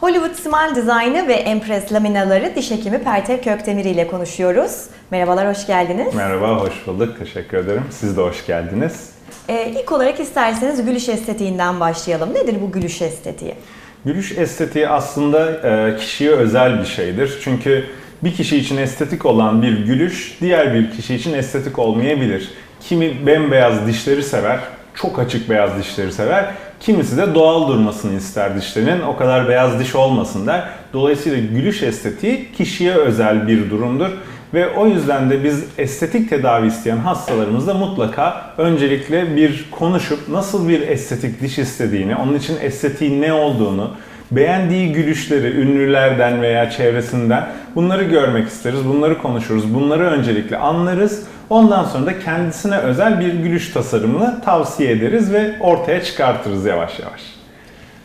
Hollywood Smile Design'ı ve Empress Laminaları diş hekimi Pertev Köktemir ile konuşuyoruz. Merhabalar, hoş geldiniz. Merhaba, hoş bulduk. Teşekkür ederim. Siz de hoş geldiniz. Ee, ilk olarak isterseniz gülüş estetiğinden başlayalım. Nedir bu gülüş estetiği? Gülüş estetiği aslında e, kişiye özel bir şeydir. Çünkü bir kişi için estetik olan bir gülüş diğer bir kişi için estetik olmayabilir. Kimi bembeyaz dişleri sever, çok açık beyaz dişleri sever. Kimisi de doğal durmasını ister dişlerinin, o kadar beyaz diş olmasın der. Dolayısıyla gülüş estetiği kişiye özel bir durumdur. Ve o yüzden de biz estetik tedavi isteyen hastalarımızla mutlaka öncelikle bir konuşup nasıl bir estetik diş istediğini, onun için estetiğin ne olduğunu, beğendiği gülüşleri ünlülerden veya çevresinden bunları görmek isteriz, bunları konuşuruz, bunları öncelikle anlarız. Ondan sonra da kendisine özel bir gülüş tasarımını tavsiye ederiz ve ortaya çıkartırız yavaş yavaş.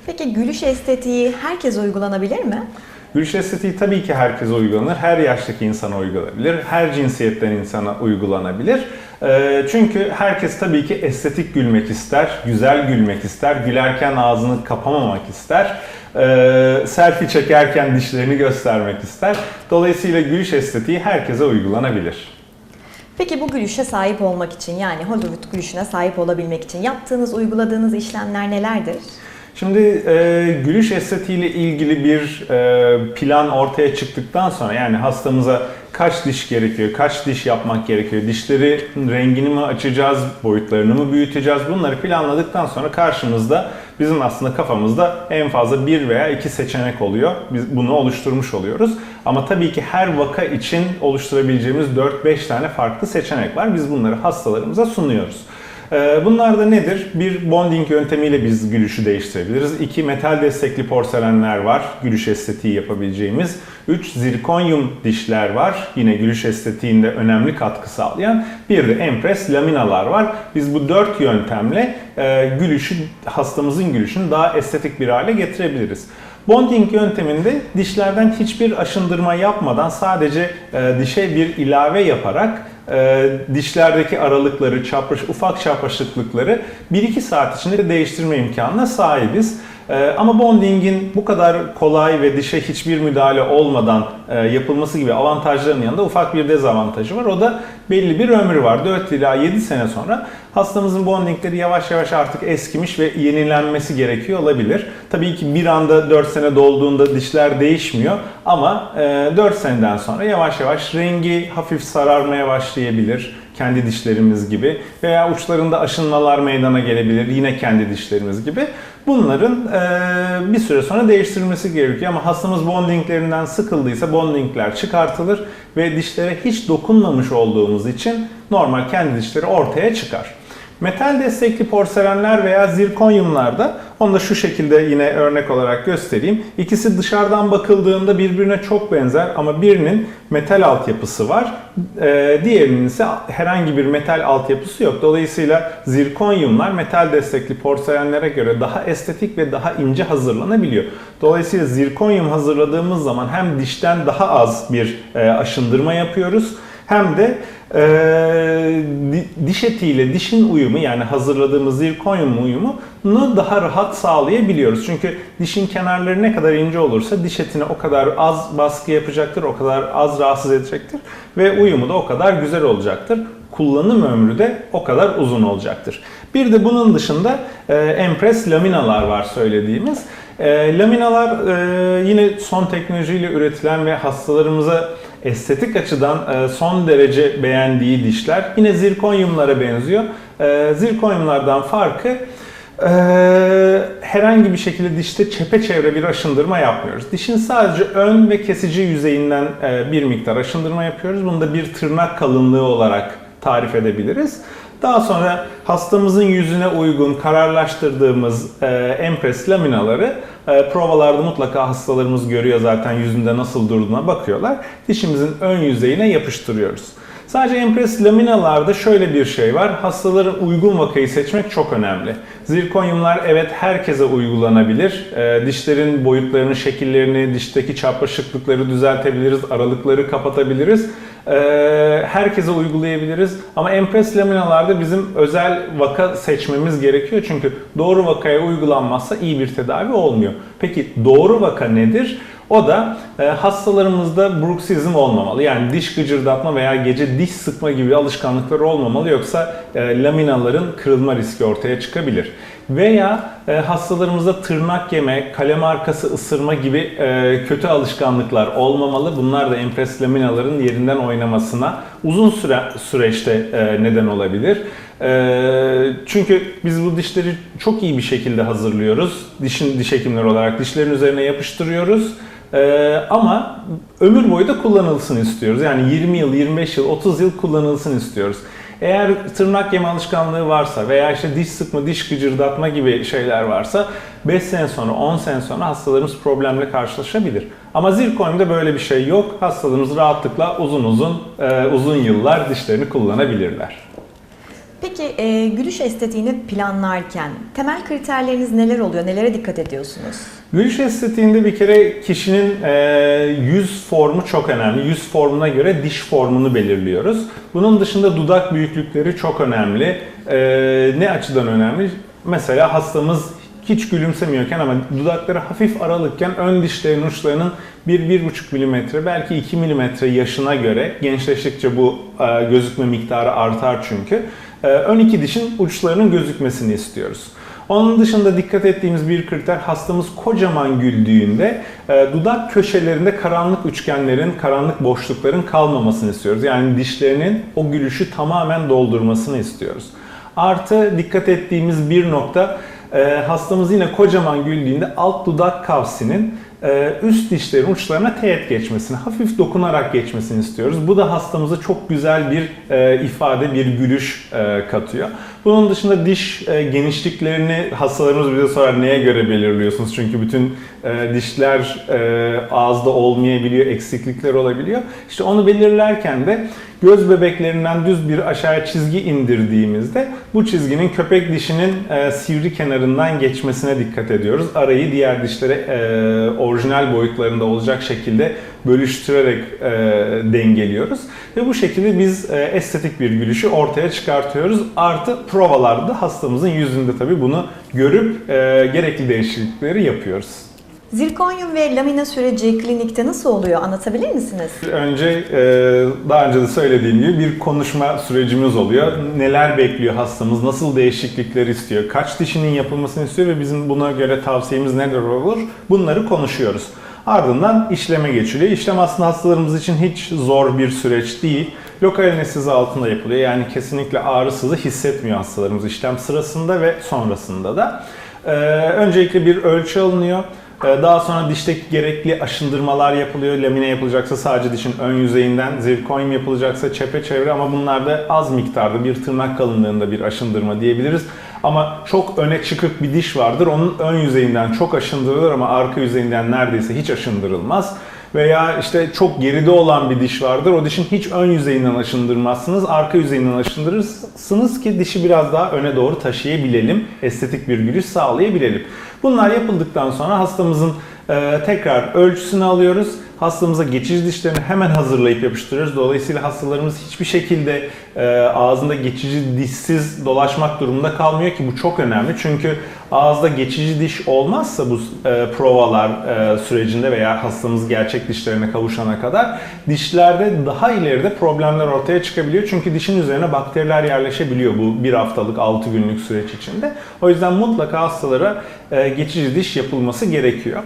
Peki gülüş estetiği herkese uygulanabilir mi? Gülüş estetiği tabii ki herkese uygulanır. Her yaştaki insana uygulanabilir. Her cinsiyetten insana uygulanabilir. Ee, Çünkü herkes tabii ki estetik gülmek ister, güzel gülmek ister, gülerken ağzını kapamamak ister, ee, selfie çekerken dişlerini göstermek ister. Dolayısıyla gülüş estetiği herkese uygulanabilir. Peki bu gülüşe sahip olmak için yani Hollywood gülüşüne sahip olabilmek için yaptığınız, uyguladığınız işlemler nelerdir? Şimdi e, gülüş estetiğiyle ilgili bir e, plan ortaya çıktıktan sonra yani hastamıza kaç diş gerekiyor, kaç diş yapmak gerekiyor, dişleri rengini mi açacağız, boyutlarını mı büyüteceğiz bunları planladıktan sonra karşımızda bizim aslında kafamızda en fazla bir veya iki seçenek oluyor. Biz bunu oluşturmuş oluyoruz. Ama tabii ki her vaka için oluşturabileceğimiz 4-5 tane farklı seçenek var. Biz bunları hastalarımıza sunuyoruz. Ee, Bunlar da nedir? Bir bonding yöntemiyle biz gülüşü değiştirebiliriz. İki metal destekli porselenler var. Gülüş estetiği yapabileceğimiz. Üç zirkonyum dişler var. Yine gülüş estetiğinde önemli katkı sağlayan. Bir de empres laminalar var. Biz bu dört yöntemle e, gülüşü, hastamızın gülüşünü daha estetik bir hale getirebiliriz. Bonding yönteminde dişlerden hiçbir aşındırma yapmadan sadece e, dişe bir ilave yaparak e, dişlerdeki aralıkları, çapraş, ufak çapraşıklıkları 1-2 saat içinde değiştirme imkanına sahibiz. E, ama bondingin bu kadar kolay ve dişe hiçbir müdahale olmadan e, yapılması gibi avantajlarının yanında ufak bir dezavantajı var. O da belli bir ömrü var. 4 ila 7 sene sonra hastamızın bondingleri yavaş yavaş artık eskimiş ve yenilenmesi gerekiyor olabilir. Tabii ki bir anda 4 sene dolduğunda dişler değişmiyor ama e, 4 seneden sonra yavaş yavaş rengi hafif sararmaya başlayabilir kendi dişlerimiz gibi veya uçlarında aşınmalar meydana gelebilir yine kendi dişlerimiz gibi. Bunların e, bir süre sonra değiştirilmesi gerekiyor ama hastamız bondinglerinden sıkıldıysa bondingler çıkartılır ve dişlere hiç dokunmamış olduğumuz için normal kendi dişleri ortaya çıkar. Metal destekli porselenler veya zirkonyumlarda onu da şu şekilde yine örnek olarak göstereyim. İkisi dışarıdan bakıldığında birbirine çok benzer ama birinin metal altyapısı var. Ee, diğerinin ise herhangi bir metal altyapısı yok. Dolayısıyla zirkonyumlar metal destekli porselenlere göre daha estetik ve daha ince hazırlanabiliyor. Dolayısıyla zirkonyum hazırladığımız zaman hem dişten daha az bir e, aşındırma yapıyoruz hem de e, di- diş etiyle dişin uyumu yani hazırladığımız zirkonyum uyumunu daha rahat sağlayabiliyoruz. Çünkü dişin kenarları ne kadar ince olursa diş etine o kadar az baskı yapacaktır, o kadar az rahatsız edecektir ve uyumu da o kadar güzel olacaktır. Kullanım ömrü de o kadar uzun olacaktır. Bir de bunun dışında e, empres laminalar var söylediğimiz. E, laminalar e, yine son teknolojiyle üretilen ve hastalarımıza estetik açıdan e, son derece beğendiği dişler. Yine zirkonyumlara benziyor. E, Zirkonyumlardan farkı e, herhangi bir şekilde dişte çepeçevre bir aşındırma yapmıyoruz. Dişin sadece ön ve kesici yüzeyinden bir miktar aşındırma yapıyoruz. Bunu da bir tırnak kalınlığı olarak tarif edebiliriz. Daha sonra hastamızın yüzüne uygun kararlaştırdığımız e, empres laminaları e, provalarda mutlaka hastalarımız görüyor zaten yüzünde nasıl durduğuna bakıyorlar. Dişimizin ön yüzeyine yapıştırıyoruz. Sadece empres laminalarda şöyle bir şey var. Hastaların uygun vakayı seçmek çok önemli. Zirkonyumlar evet herkese uygulanabilir. E, dişlerin boyutlarını, şekillerini, dişteki çapraşıklıkları düzeltebiliriz, aralıkları kapatabiliriz. Ee, herkese uygulayabiliriz ama Empress laminalarda bizim özel vaka seçmemiz gerekiyor çünkü doğru vakaya uygulanmazsa iyi bir tedavi olmuyor. Peki doğru vaka nedir? O da e, hastalarımızda bruxizm olmamalı. Yani diş gıcırdatma veya gece diş sıkma gibi alışkanlıkları olmamalı yoksa e, laminaların kırılma riski ortaya çıkabilir. Veya e, hastalarımızda tırnak yeme, kalem arkası ısırma gibi e, kötü alışkanlıklar olmamalı. Bunlar da empress laminaların yerinden oynamasına uzun süre süreçte e, neden olabilir. E, çünkü biz bu dişleri çok iyi bir şekilde hazırlıyoruz. Dişin diş hekimleri olarak dişlerin üzerine yapıştırıyoruz. Ee, ama ömür boyu da kullanılsın istiyoruz. Yani 20 yıl, 25 yıl, 30 yıl kullanılsın istiyoruz. Eğer tırnak yeme alışkanlığı varsa veya işte diş sıkma, diş gıcırdatma gibi şeyler varsa 5 sene sonra, 10 sene sonra hastalarımız problemle karşılaşabilir. Ama zirkonyumda böyle bir şey yok. Hastalarımız rahatlıkla uzun uzun, e, uzun yıllar dişlerini kullanabilirler. Peki e, gülüş estetiğini planlarken temel kriterleriniz neler oluyor? Nelere dikkat ediyorsunuz? Gülüş estetiğinde bir kere kişinin e, yüz formu çok önemli. Yüz formuna göre diş formunu belirliyoruz. Bunun dışında dudak büyüklükleri çok önemli. E, ne açıdan önemli? Mesela hastamız hiç gülümsemiyorken ama dudakları hafif aralıkken ön dişlerin uçlarının 1-1,5 mm belki 2 mm yaşına göre gençleştikçe bu e, gözükme miktarı artar çünkü. Ön iki dişin uçlarının gözükmesini istiyoruz. Onun dışında dikkat ettiğimiz bir kriter hastamız kocaman güldüğünde e, dudak köşelerinde karanlık üçgenlerin, karanlık boşlukların kalmamasını istiyoruz. Yani dişlerinin o gülüşü tamamen doldurmasını istiyoruz. Artı dikkat ettiğimiz bir nokta e, hastamız yine kocaman güldüğünde alt dudak kavsinin üst dişlerin uçlarına teğet geçmesini, hafif dokunarak geçmesini istiyoruz. Bu da hastamıza çok güzel bir e, ifade, bir gülüş e, katıyor. Bunun dışında diş e, genişliklerini hastalarımız bize sorar neye göre belirliyorsunuz? Çünkü bütün e, dişler e, ağızda olmayabiliyor, eksiklikler olabiliyor. İşte onu belirlerken de göz bebeklerinden düz bir aşağıya çizgi indirdiğimizde bu çizginin köpek dişinin e, sivri kenarından geçmesine dikkat ediyoruz. Arayı diğer dişlere e, orijinal boyutlarında olacak şekilde bölüştürerek e, dengeliyoruz. Ve bu şekilde biz e, estetik bir gülüşü ortaya çıkartıyoruz. Artı provalarda hastamızın yüzünde tabii bunu görüp e, gerekli değişiklikleri yapıyoruz. Zirkonyum ve lamina süreci klinikte nasıl oluyor? Anlatabilir misiniz? Önce e, daha önce de söylediğim gibi bir konuşma sürecimiz oluyor. Neler bekliyor hastamız, nasıl değişiklikler istiyor, kaç dişinin yapılmasını istiyor ve bizim buna göre tavsiyemiz neler olur bunları konuşuyoruz. Ardından işleme geçiliyor. İşlem aslında hastalarımız için hiç zor bir süreç değil. Lokal anestezi altında yapılıyor. Yani kesinlikle ağrısızı hissetmiyor hastalarımız işlem sırasında ve sonrasında da. Ee, öncelikle bir ölçü alınıyor. Ee, Daha sonra dişteki gerekli aşındırmalar yapılıyor. Lamine yapılacaksa sadece dişin ön yüzeyinden, zirkonyum yapılacaksa çepeçevre ama bunlar da az miktarda bir tırnak kalınlığında bir aşındırma diyebiliriz. Ama çok öne çıkık bir diş vardır. Onun ön yüzeyinden çok aşındırılır ama arka yüzeyinden neredeyse hiç aşındırılmaz. Veya işte çok geride olan bir diş vardır. O dişin hiç ön yüzeyinden aşındırmazsınız. Arka yüzeyinden aşındırırsınız ki dişi biraz daha öne doğru taşıyabilelim. Estetik bir gülüş sağlayabilelim. Bunlar yapıldıktan sonra hastamızın e, tekrar ölçüsünü alıyoruz. Hastamıza geçici dişlerini hemen hazırlayıp yapıştırıyoruz. Dolayısıyla hastalarımız hiçbir şekilde e, ağzında geçici dişsiz dolaşmak durumunda kalmıyor ki bu çok önemli. Çünkü ağızda geçici diş olmazsa bu e, provalar e, sürecinde veya hastamız gerçek dişlerine kavuşana kadar dişlerde daha ileride problemler ortaya çıkabiliyor. Çünkü dişin üzerine bakteriler yerleşebiliyor bu bir haftalık 6 günlük süreç içinde. O yüzden mutlaka hastalara e, geçici diş yapılması gerekiyor.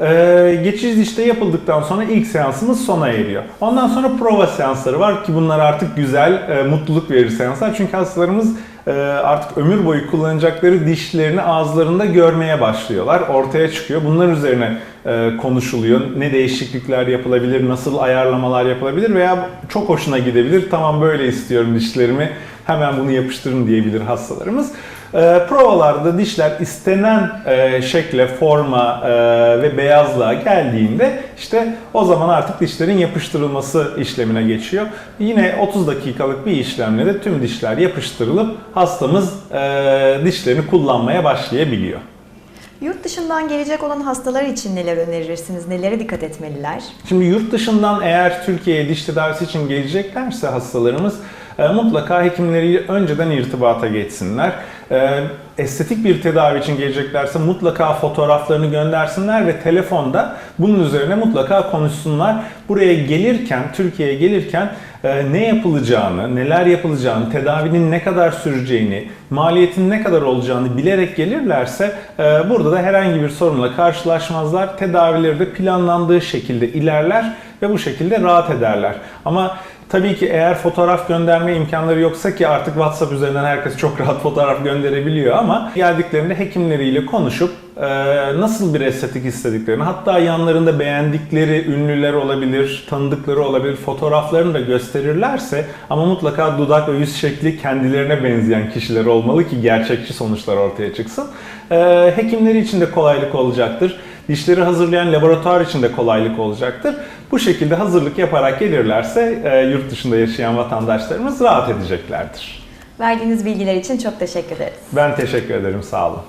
Ee, geçici dişte yapıldıktan sonra ilk seansımız sona eriyor. Ondan sonra prova seansları var ki bunlar artık güzel, e, mutluluk verir seanslar. Çünkü hastalarımız e, artık ömür boyu kullanacakları dişlerini ağızlarında görmeye başlıyorlar. Ortaya çıkıyor. Bunlar üzerine e, konuşuluyor. Ne değişiklikler yapılabilir, nasıl ayarlamalar yapılabilir veya çok hoşuna gidebilir. Tamam böyle istiyorum dişlerimi, hemen bunu yapıştırın diyebilir hastalarımız. E, provalarda dişler istenen e, şekle, forma e, ve beyazlığa geldiğinde işte o zaman artık dişlerin yapıştırılması işlemine geçiyor. Yine 30 dakikalık bir işlemle de tüm dişler yapıştırılıp hastamız e, dişlerini kullanmaya başlayabiliyor. Yurt dışından gelecek olan hastalar için neler önerirsiniz? Nelere dikkat etmeliler? Şimdi yurt dışından eğer Türkiye'ye diş tedavisi için geleceklerse hastalarımız mutlaka hekimleriyle önceden irtibata geçsinler. E, estetik bir tedavi için geleceklerse mutlaka fotoğraflarını göndersinler ve telefonda bunun üzerine mutlaka konuşsunlar. Buraya gelirken, Türkiye'ye gelirken e, ne yapılacağını, neler yapılacağını, tedavinin ne kadar süreceğini, maliyetin ne kadar olacağını bilerek gelirlerse e, burada da herhangi bir sorunla karşılaşmazlar. Tedavileri de planlandığı şekilde ilerler ve bu şekilde rahat ederler. Ama Tabii ki eğer fotoğraf gönderme imkanları yoksa ki artık WhatsApp üzerinden herkes çok rahat fotoğraf gönderebiliyor ama geldiklerinde hekimleriyle konuşup e, nasıl bir estetik istediklerini hatta yanlarında beğendikleri ünlüler olabilir, tanıdıkları olabilir fotoğraflarını da gösterirlerse ama mutlaka dudak ve yüz şekli kendilerine benzeyen kişiler olmalı ki gerçekçi sonuçlar ortaya çıksın. E, hekimleri için de kolaylık olacaktır. Dişleri hazırlayan laboratuvar için de kolaylık olacaktır. Bu şekilde hazırlık yaparak gelirlerse e, yurt dışında yaşayan vatandaşlarımız rahat edeceklerdir. Verdiğiniz bilgiler için çok teşekkür ederiz. Ben teşekkür ederim, sağ olun.